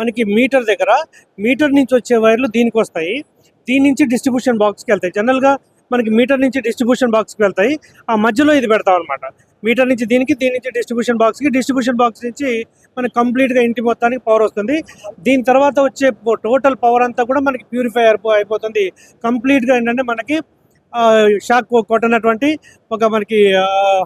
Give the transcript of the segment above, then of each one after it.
మనకి మీటర్ దగ్గర మీటర్ నుంచి వచ్చే వైర్లు దీనికి వస్తాయి. దీని నుంచి డిస్ట్రిబ్యూషన్ బాక్స్కి వెళ్తాయి. జనరల్గా మనకి మీటర్ నుంచి డిస్ట్రిబ్యూషన్ బాక్స్కి వెళ్తాయి. ఆ మధ్యలో ఇది పెడతాం అనమాట మీటర్ నుంచి దీనికి దీని నుంచి డిస్ట్రిబ్యూషన్ బాక్స్కి డిస్ట్రిబ్యూషన్ బాక్స్ నుంచి మనకి కంప్లీట్గా ఇంటి మొత్తానికి పవర్ వస్తుంది. దీని తర్వాత వచ్చే టోటల్ పవర్ అంతా కూడా మనకి ప్యూరిఫై అయిపోతుంది. కంప్లీట్గా ఏంటంటే మనకి షాక్ కొట్టనటువంటి ఒక మనకి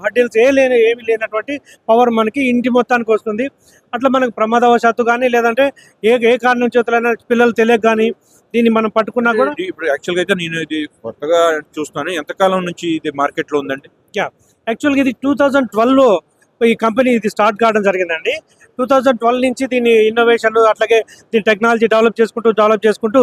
హడ్డిల్స్ ఏ లేని ఏమి లేనటువంటి పవర్ మనకి ఇంటి మొత్తానికి వస్తుంది. అట్లా మనకు ప్రమాదవశాత్తు కానీ లేదంటే ఏ ఏ కారణం చేతులైనా పిల్లలు తెలియక కానీ దీన్ని మనం పట్టుకున్నా కూడా ఇప్పుడు యాక్చువల్గా అయితే నేను ఇది కొత్తగా చూస్తున్నాను. ఎంతకాలం నుంచి ఇది మార్కెట్లో ఉందండి యాక్చువల్గా ఇది టూ థౌజండ్ ట్వెల్వ్లో ఈ కంపెనీ ఇది స్టార్ట్ కావడం జరిగిందండి. టూ థౌజండ్ ట్వెల్వ్ నుంచి దీని ఇన్నోవేషన్ అట్లాగే దీని టెక్నాలజీ డెవలప్ చేసుకుంటూ డెవలప్ చేసుకుంటూ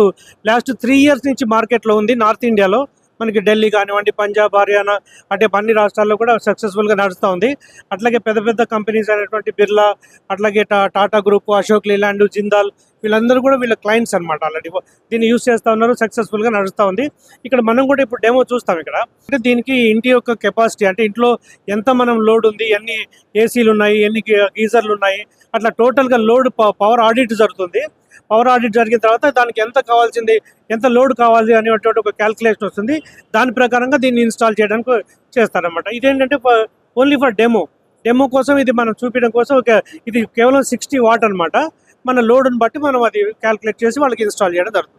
లాస్ట్ త్రీ ఇయర్స్ నుంచి మార్కెట్లో ఉంది నార్త్ ఇండియాలో. మనకి ఢిల్లీ కానివ్వండి పంజాబ్ హర్యానా అంటే అన్ని రాష్ట్రాల్లో కూడా సక్సెస్ఫుల్గా నడుస్తూ ఉంది. అట్లాగే పెద్ద పెద్ద కంపెనీస్ అనేటువంటి బిర్లా అట్లాగే టా టాటా గ్రూప్ అశోక్ లీలాండ్ జిందాల్ వీళ్ళందరూ కూడా వీళ్ళ క్లయింట్స్ అనమాట ఆల్రెడీ దీన్ని యూస్ చేస్తూ ఉన్నారు సక్సెస్ఫుల్గా నడుస్తూ ఉంది. ఇక్కడ మనం కూడా ఇప్పుడు డెమో చూస్తాం ఇక్కడ. అంటే దీనికి ఇంటి యొక్క కెపాసిటీ అంటే ఇంట్లో ఎంత మనం లోడ్ ఉంది ఎన్ని ఏసీలు ఉన్నాయి ఎన్ని గీజర్లు ఉన్నాయి అట్లా టోటల్గా లోడ్ పవర్ ఆడిట్ జరుగుతుంది. పవర్ ఆడిట్ జరిగిన తర్వాత దానికి ఎంత కావాల్సింది ఎంత లోడ్ కావాలి అనేటువంటి ఒక క్యాల్కులేషన్ వస్తుంది. దాని ప్రకారంగా దీన్ని ఇన్స్టాల్ చేయడానికి చేస్తారనమాట ఇదేంటంటే ఓన్లీ ఫర్ డెమో డెమో కోసం ఇది మనం చూపించడం కోసం ఒక ఇది కేవలం సిక్స్టీ వాట్ అన్నమాట. మన లోడ్ని బట్టి మనం అది క్యాల్కులేట్ చేసి వాళ్ళకి ఇన్స్టాల్ చేయడం జరుగుతుంది.